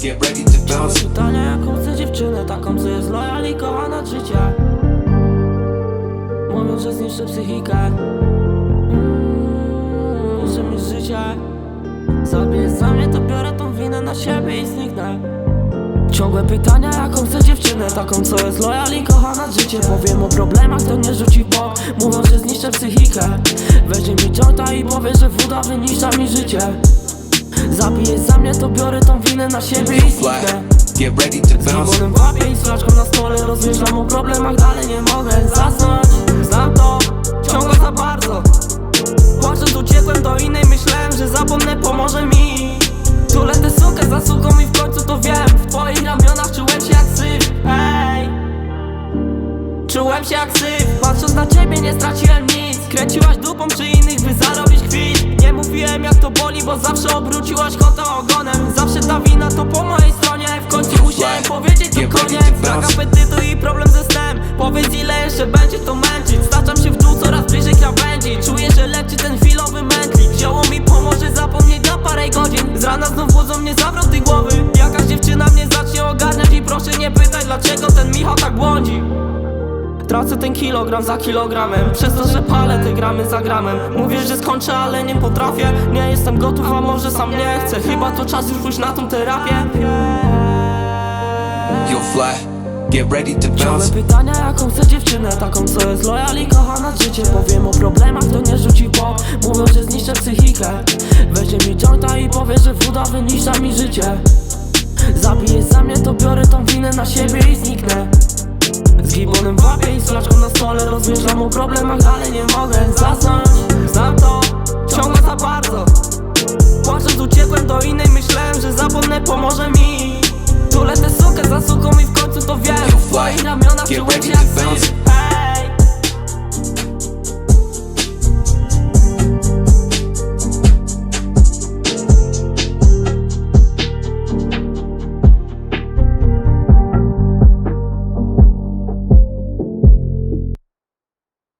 to Ciągle bounce. pytania jaką chcę dziewczynę Taką co jest loyal i kocha nad życie Mówią, że zniszczę psychikę. Mm, Że mi życie Zabiję za mnie to biorę tą winę na siebie i zniknę. Ciągłe pytania jaką chcę dziewczynę Taką co jest loyal i kocha nad życie Powiem o problemach to nie rzuci bok. Mówią, że zniszczę psychikę. Weźmie mi ciąta i powie, że woda wyniszcza mi życie Zabijesz za mnie to biorę tą winę na siebie i zniknę Get ready to bounce. Gibonem łapie i straczką na stole Rozmyślam o problemach, dalej nie mogę zasnąć Znam to, ciągle za bardzo. Płacząc uciekłem do innej, myślałem, że zapomnę, pomoże mi. Tu lecę sukę za suką i w końcu to wiem. W twoich ramionach czułem się jak syf, hej Czułem się jak syf, patrząc na ciebie nie straciłem nic. Kręciłaś dupą przy innych, boli, bo zawsze obróciłaś kota ogonem. Zawsze ta wina to po mojej stronie. W końcu musiałem powiedzieć to koniec Brak apetytu i problem ze snem. Powiedz ile jeszcze będzie to męczyć. Staczam się w dół coraz bliżej krawędzi. Czuję, że leczy ten chwilowy mętlik. Wzięło mi pomoże zapomnieć na parę godzin. Z rana znów budzą mnie zawroty głowy. Jakaś dziewczyna mnie zacznie ogarniać I proszę nie pytać dlaczego ten Michał tak błądzi Tracę ten kilogram za kilogramem. Przez to, że palę te gramy za gramem. Mówię, że skończę, ale nie potrafię. Nie jestem gotów, a może sam nie chcę. Chyba to czas już pójść na tą terapię. You'll fly. Get ready to bounce. pytania jaką chcę dziewczynę Taką co jest loyal i kocha nad życie. Powiem o problemach to nie rzuci bok Mówią, że zniszczę psychikę. Weźmie mi jointa i powie, że woda wyniszcza mi życie. Zabijesz za mnie to biorę tą winę na siebie i zniknę Z gibonem w łapie i z flaszką na stole Rozmyślam o problemach, dalej nie mogę zasnąć. Znam to, ciągle za bardzo. Płacząc uciekłem do innej, myślałem, że zapomnę, pomoże mi. Tu lecę sukę za suką i w końcu to wiem. Ramionach Get czułem się jak